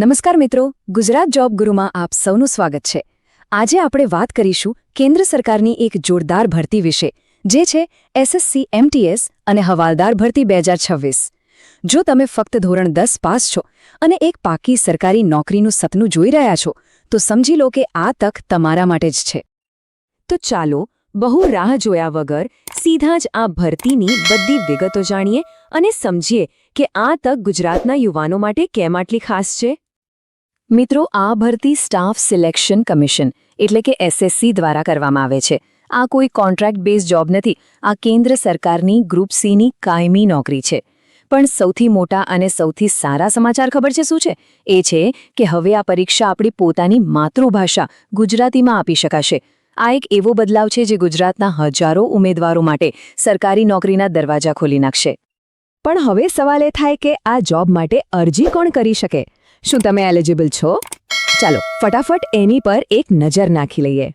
નમસ્કાર મિત્રો, ગુજરાત જોબ ગુરુમાં આપ સૌનું સ્વાગત છે. આજે આપણે વાત કરીશું કેન્દ્ર સરકારની એક જોરદાર ભરતી વિશે, જે છે એસએસસી, એમટીએસ અને હવાલદાર ભરતી બે જો તમે ફક્ત ધોરણ દસ પાસ છો અને એક પાકી સરકારી નોકરીનું સપનું જોઈ રહ્યા છો, તો સમજી લો કે આ તક તમારા માટે જ છે. તો ચાલો, બહુ રાહ જોયા વગર સીધા જ આ ભરતીની બધી વિગતો જાણીએ અને સમજીએ કે આ તક ગુજરાતના યુવાનો માટે કેમ આટલી ખાસ છે. મિત્રો, આ ભરતી સ્ટાફ સિલેક્શન કમિશન, એટલે કે એસએસસી દ્વારા કરવામાં આવે છે. આ કોઈ કોન્ટ્રાક્ટ બેઝ જોબ નથી. આ કેન્દ્ર સરકારની ગ્રુપ સીની કાયમી નોકરી છે. પણ સૌથી મોટા અને સૌથી સારા સમાચાર ખબર છે શું છે? એ છે કે હવે આ પરીક્ષા આપણી પોતાની માતૃભાષા, ગુજરાતીમાં આપી શકાશે. આ એક એવો બદલાવ છે જે ગુજરાતના હજારો ઉમેદવારો માટે સરકારી નોકરીના દરવાજા ખોલી નાખશે. પણ હવે સવાલ એ થાય કે આ જોબ માટે અરજી કોણ કરી શકે? શું તમે એલિજિબલ છો? ચાલો, ફટાફટ એની પર એક નજર નાખી લઈએ.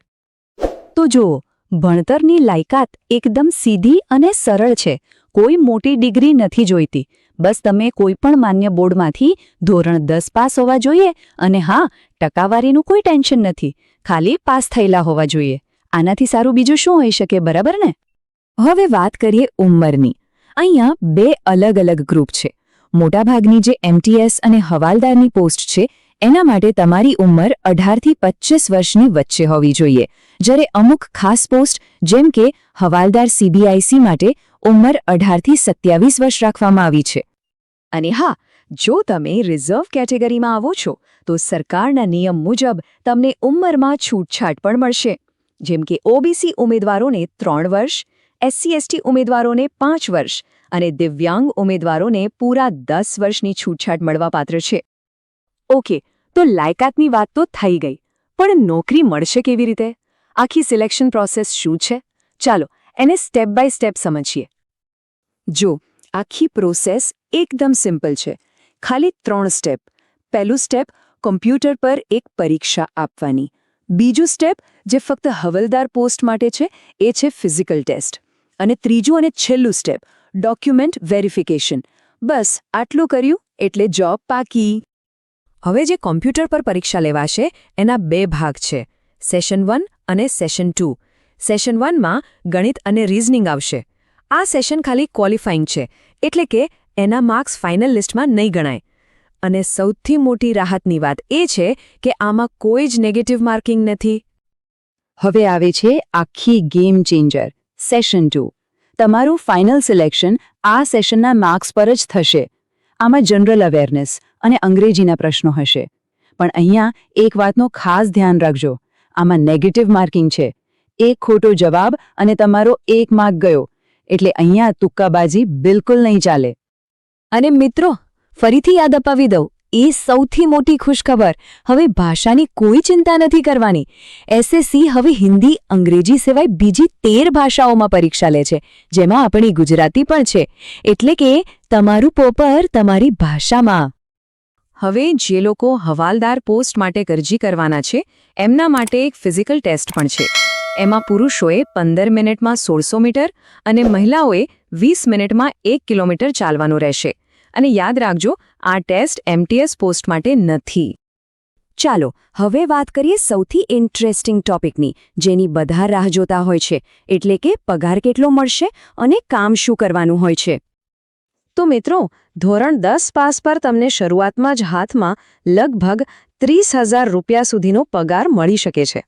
તો જુઓ, ભણતરની લાયકાત એકદમ સીધી અને સરળ છે. કોઈ મોટી ડિગ્રી નથી જોઈતી. બસ તમે કોઈ પણ માન્ય બોર્ડમાંથી ધોરણ દસ પાસ હોવા જોઈએ અને હા, ટકાવારીનું કોઈ ટેન્શન નથી. ખાલી પાસ થયેલા હોવા જોઈએ. આનાથી સારું બીજું શું હોઈ શકે, બરાબર ને? હવે વાત કરીએ ઉંમરની. અહીંયા બે અલગ અલગ ગ્રુપ છે. મોટાભાગની જે એમટીએસ અને હવાલદારની પોસ્ટ છે, એના માટે તમારી ઉંમર અઢારથી પચીસ વર્ષની વચ્ચે હોવી જોઈએ. જ્યારે અમુક ખાસ પોસ્ટ, જેમ કે હવાલદાર સીબીઆઈસી માટે ઉંમર અઢારથી સત્યાવીસ વર્ષ રાખવામાં આવી છે. અને હા, જો તમે રિઝર્વ કેટેગરીમાં આવો છો, તો સરકારના નિયમ મુજબ તમને ઉંમરમાં છૂટછાટ પણ મળશે. જેમ કે ઓબીસી ઉમેદવારોને ત્રણ વર્ષ એસસી એસટી ઉમેદવારોને પાંચ વર્ષ અને દિવ્યાંગ ઉમેદવારોને પૂરા દસ વર્ષની છૂટછાટ મળવાપાત્ર છે. ઓકે, તો લાયકાતની વાત તો થઈ ગઈ, પણ નોકરી મળશે કેવી રીતે? આખી સિલેક્શન પ્રોસેસ શું છે? ચાલો, એને સ્ટેપ બાય સ્ટેપ સમજીએ. જો, આખી પ્રોસેસ એકદમ સિમ્પલ છે. ખાલી ત્રણ સ્ટેપ. પહેલું સ્ટેપ, કોમ્પ્યુટર પર એક પરીક્ષા આપવાની. બીજું સ્ટેપ, જે ફક્ત હવલદાર પોસ્ટ માટે છે, એ છે ફિઝિકલ ટેસ્ટ. અને ત્રીજું અને છેલ્લું સ્ટેપ ડોક્યુમેન્ટ વેરિફિકેશન. બસ, આટલું કર્યું, એટલે જોબ પાકી. હવે જે કોમ્પ્યુટર પર પરીક્ષા લેવાશે, એના બે ભાગ છે. સેશન વન અને સેશન ટુ. સેશન વનમાં ગણિત અને રીઝનિંગ આવશે. આ સેશન ખાલી ક્વોલિફાઈંગ છે, એટલે કે એના માર્ક્સ ફાઇનલ લિસ્ટમાં નહીં ગણાય. અને સૌથી મોટી રાહતની વાત એ છે કે આમાં કોઈ જ નેગેટિવ માર્કિંગ નથી. હવે આવે છે આખી ગેમ ચેન્જર સેશન ટુ. તમારું ફાઇનલ સિલેક્શન આ સેશનના માર્ક્સ પર જ થશે. આમાં જનરલ અવેરનેસ અને અંગ્રેજીના પ્રશ્નો હશે. પણ અહીંયા એક વાતનો ખાસ ધ્યાન રાખજો. આમાં નેગેટિવ માર્કિંગ છે. એક ખોટો જવાબ અને તમારો એક માર્ક ગયો. એટલે અહીંયા તુક્કાબાજી બિલકુલ નહીં ચાલે. અને મિત્રો, ફરીથી યાદ અપાવી દઉં. એ સૌથી મોટી ખુશખબર. હવે ભાષાની કોઈ ચિંતા નથી કરવાની. એસએસસી હવે હિન્દી, અંગ્રેજી સિવાય બીજી તેર ભાષાઓમાં પરીક્ષા લે છે, જેમાં આપણી ગુજરાતી પણ છે. એટલે કે તમારું પોપર તમારી ભાષામાં. હવે જે લોકો હવાલદાર પોસ્ટ માટે અરજી કરવાના છે, એમના માટે એક ફિઝિકલ ટેસ્ટ પણ છે. એમાં પુરુષોએ પંદર મિનિટમાં સોળસો મીટર અને મહિલાઓએ વીસ મિનિટમાં એક કિલોમીટર ચાલવાનું રહેશે. અને યાદ રાખજો આ ટેસ્ટ એમટીએસ પોસ્ટ માટે નથી. ચાલો, હવે વાત કરીએ સૌથી ઇન્ટરેસ્ટિંગ ટોપિકની, જેની બધા રાહ જોતા હોય છે, એટલે કે પગાર કેટલો મળશે અને કામ શું કરવાનું હોય છે. તો મિત્રો, ધોરણ દસ પાસ પર તમને શરૂઆતમાં જ હાથમાં લગભગ ત્રીસ હજાર રૂપિયા સુધીનો પગાર મળી શકે છે.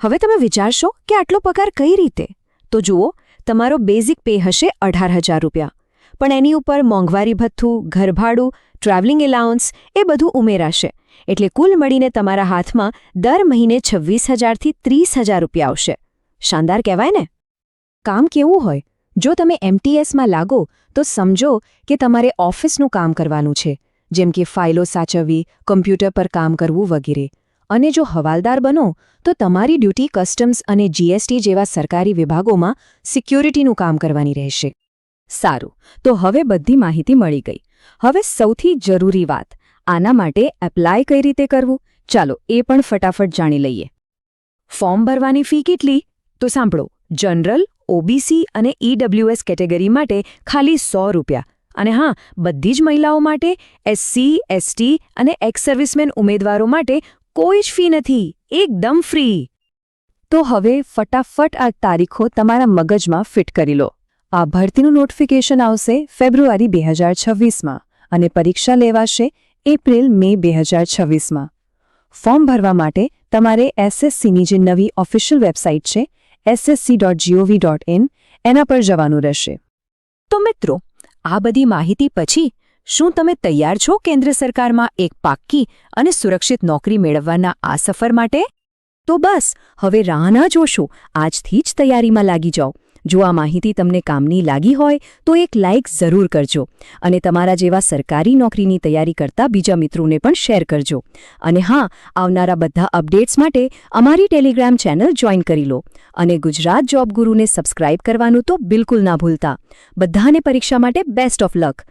હવે તમે વિચારશો કે આટલો પગાર કઈ રીતે? તો જુઓ, તમારો બેઝિક પે હશે અઢાર હજાર રૂપિયા. પણ એની ઉપર મોંઘવારી ભથ્થું, ઘરભાડું ટ્રાવેલિંગ એલાઉન્સ એ બધું ઉમેરાશે. એટલે કુલ મળીને તમારા હાથમાં દર મહિને છવ્વીસ હજારથી ત્રીસ હજાર રૂપિયા આવશે. શાનદાર કહેવાય ને? કામ કેવું હોય? જો તમે એમટીએસમાં લાગો, તો સમજો કે તમારે ઓફિસનું કામ કરવાનું છે. જેમ કે ફાઇલો સાચવવી, કમ્પ્યુટર પર કામ કરવું વગેરે. અને જો હવાલદાર બનો, તો તમારી ડ્યુટી કસ્ટમ્સ અને જીએસટી જેવા સરકારી વિભાગોમાં સિક્યોરિટીનું કામ કરવાની રહેશે. સારું. તો હવે બધી માહિતી મળી ગઈ. હવે સૌથી જરૂરી વાત, આના માટે એપ્લાય કઈ રીતે કરવું? ચાલો એ પણ ફટાફટ જાણી લઈએ. ફોર્મ ભરવાની ફી કેટલી? તો સાંભળો, જનરલ, ઓબીસી અને ઈડબ્લ્યુએસ કેટેગરી માટે ખાલી સો રૂપિયા. અને હા, બધી જ મહિલાઓ માટે એસસી એસટી અને એક્સ સર્વિસમેન ઉમેદવારો માટે કોઈ જ ફી નથી. એકદમ ફ્રી. તો હવે ફટાફટ આ તારીખો તમારા મગજમાં ફિટ કરી લો. આ ભરતીનું નોટિફિકેશન આવશે ફેબ્રુઆરી બે હજાર છવ્વીસમાં અને પરીક્ષા લેવાશે એપ્રિલ મે બે હજાર છવ્વીસમાં. ફોર્મ ભરવા માટે તમારે એસએસસીની જે નવી ઓફિશિયલ વેબસાઇટ છે, SSC dot G O V dot in, એના પર જવાનું રહેશે. તો મિત્રો, આ બધી માહિતી પછી શું તમે તૈયાર છો કેન્દ્ર સરકારમાં એક પાક્કી અને સુરક્ષિત નોકરી મેળવવાના આ સફર માટે? તો બસ, હવે રાહ ના જોશો. આજથી જ તૈયારીમાં લાગી જાઓ. જો આ માહિતી તમને કામની લાગી હોય, તો એક લાઇક જરૂર કરજો અને તમારા જેવા સરકારી નોકરીની તૈયારી કરતા બીજા મિત્રોને પણ શેર કરજો. અને હા, આવનારા બધા અપડેટ્સ માટે અમારી ટેલિગ્રામ ચેનલ જોઈન કરી લો અને ગુજરાત જોબ ગુરુને સબસ્ક્રાઇબ કરવાનું તો બિલકુલ ના ભૂલતા. બધાને પરીક્ષા માટે બેસ્ટ ઓફ લક.